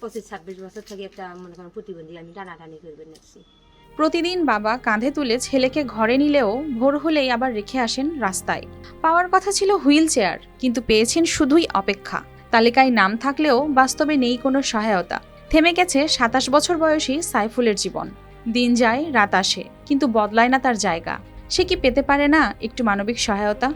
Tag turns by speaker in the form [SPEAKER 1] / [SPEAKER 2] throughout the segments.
[SPEAKER 1] পঁচিশ, ছাব্বিশ বছর থেকে একটা, মনে করেন, প্রতিবন্ধী আমি টানাটানি করবে নিচ্ছি
[SPEAKER 2] প্রতিদিন বাবা কাঁধে তুলে ছেলেকে ঘরে নিলেও ভোর হলেই আবার রেখে আসেন রাস্তায়। পাওয়ার কথা ছিল হুইল চেয়ার, কিন্তু পেয়েছেন শুধুই অপেক্ষা। তালিকায় নাম থাকলেও বাস্তবে নেই কোনো সহায়তা। থেমে গেছে সাতাশ বছর বয়সী সাইফুলের জীবন। দিন যায়, রাত আসে, কিন্তু বদলায় না তার জায়গা। সে কি পেতে পারে না একটু মানবিক সহায়তা?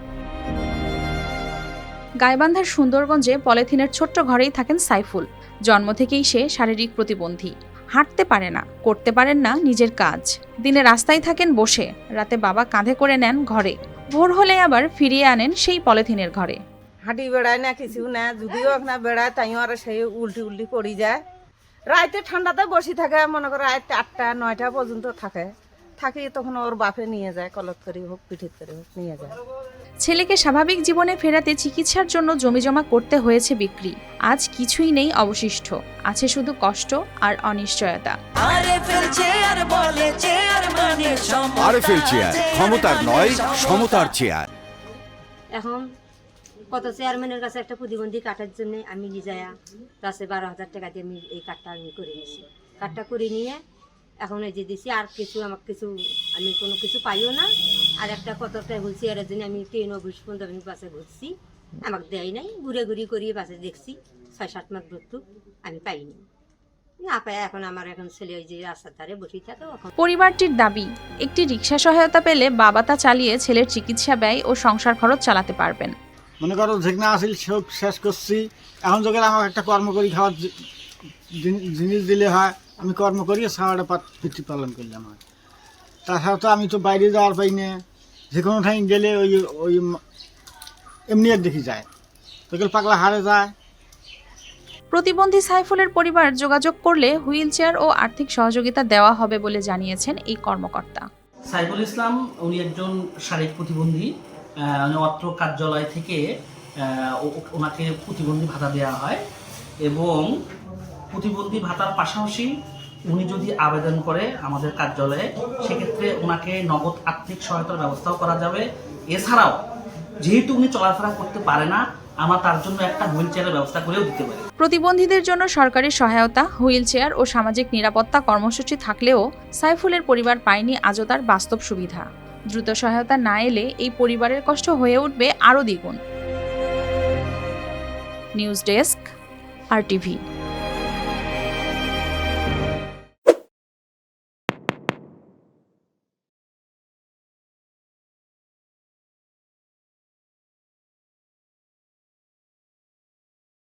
[SPEAKER 2] গাইবান্ধার সুন্দরগঞ্জে পলিথিনের ছোট্ট ঘরেই থাকেন সাইফুল। জন্ম থেকেই সে শারীরিক প্রতিবন্ধী। হাঁটতে পারে না, করতে পারেন না নিজের কাজ। দিনে রাস্তায় থাকেন বসে, রাতে বাবা কাঁধে করে নেন ঘরে। ভোর হলে আবার ফিরিয়ে আনেন সেই পলিথিনের ঘরে।
[SPEAKER 3] হাঁটি বেড়ায় না কিছু না, যদিও না বেড়ায়, তাইও আর সেই উল্টি উল্টি পড়ি যায়। রাইতে ঠান্ডাতে বসে থাকে, মনে করো রাত আটটা, নয়টা পর্যন্ত থাকে। থাকি তখন ওর বাপে নিয়ে যায় কলত করে হোক পিঠিত করে হোক নিয়ে যায়।
[SPEAKER 2] ছেলেকে স্বাভাবিক জীবনে ফেরাতে চিকিৎসার জন্য জমিজমা করতে হয়েছে বিক্রি। আজ কিছুই নেই অবশিষ্ট। আছে শুধু কষ্ট আর অনিশ্চয়তা।
[SPEAKER 4] আরএফএল চেয়ার মানে সমতা।
[SPEAKER 5] আরএফএল চেয়ার ক্ষমতার নয় সমতার চেয়ার।
[SPEAKER 1] এখন কত চেয়ারম্যানের কাছে একটা প্রতিবন্ধী কাটার জন্য আমি নিজেয়া কাছে বারো হাজার টাকা দিয়ে আমি এই কার্ডটা আমি করে নিয়েছি কার্ডটা করে নিয়ে এখন এই যে দিছি আর কিছু আমার কিছু আমি কোনো কিছু পাইও না। আর একটা কত টাকা হুইল চেয়ারের জন্য আমি ট্রেন অফিস পর্যন্ত আমি বাসে ঘুরছি আমাকে দেয় নাই। ঘুরে ঘুরি করি বাসে দেখছি ছয় সাত মাস ধরতু আমি পাইনি। না এখন আমার এখন ছেলে ওই যে রাস্তার ধারে বসে থাকে
[SPEAKER 2] পরিবারটির দাবি একটি রিক্সা সহায়তা পেলে বাবা তা চালিয়ে ছেলের চিকিৎসা ব্যয় ও সংসার খরচ চালাতে পারবেন।
[SPEAKER 6] মনে করো যেখানে আসিল সব শেষ করছি। এখন যখন আমার একটা কর্ম করি খাওয়ার জিনিস দিলে হয় আমি কর্ম করি সারাটা পিতৃ পালন করলাম হয়। তাছাড়া তো আমি তো বাইরে যাওয়ার পাই না। যে কোনো ঠাই গেলে ওই ওই এমনি এক দেখি যায়। তখন পাগলা হারে যায়।
[SPEAKER 2] প্রতিবন্ধী সাইফুলের পরিবার যোগাযোগ করলে হুইল চেয়ার ও আর্থিক সহযোগিতা দেওয়া হবে বলে জানিয়েছেন এই কর্মকর্তা।
[SPEAKER 7] সাইফুল ইসলাম উনি একজন শারীরিক প্রতিবন্ধী। অত্র কার্যালয় থেকে ওনাকে প্রতিবন্ধী ভাতা দেওয়া হয়। এবং প্রতিবন্ধী ভাতার পাশাপাশি উনি যদি আবেদন করে আমাদের কার্যালয়ে, সেক্ষেত্রে ওনাকে নগদ আর্থিক সহায়তার ব্যবস্থাও করা যাবে। এছাড়াও, যেহেতু উনি চলাফেরা করতে পারে না, আমরা তার জন্য একটা হুইল চেয়ারের ব্যবস্থা করেও দিতে পারি।
[SPEAKER 2] প্রতিবন্ধীদের জন্য সরকারি সহায়তা, হুইল চেয়ার ও সামাজিক নিরাপত্তা কর্মসূচি থাকলেও সাইফুলের পরিবার পায়নি আজও তার বাস্তব সুবিধা। দ্রুত সহায়তা না এলে এই পরিবারের কষ্ট হয়ে উঠবে আরও দ্বিগুণ। News desk, R TV.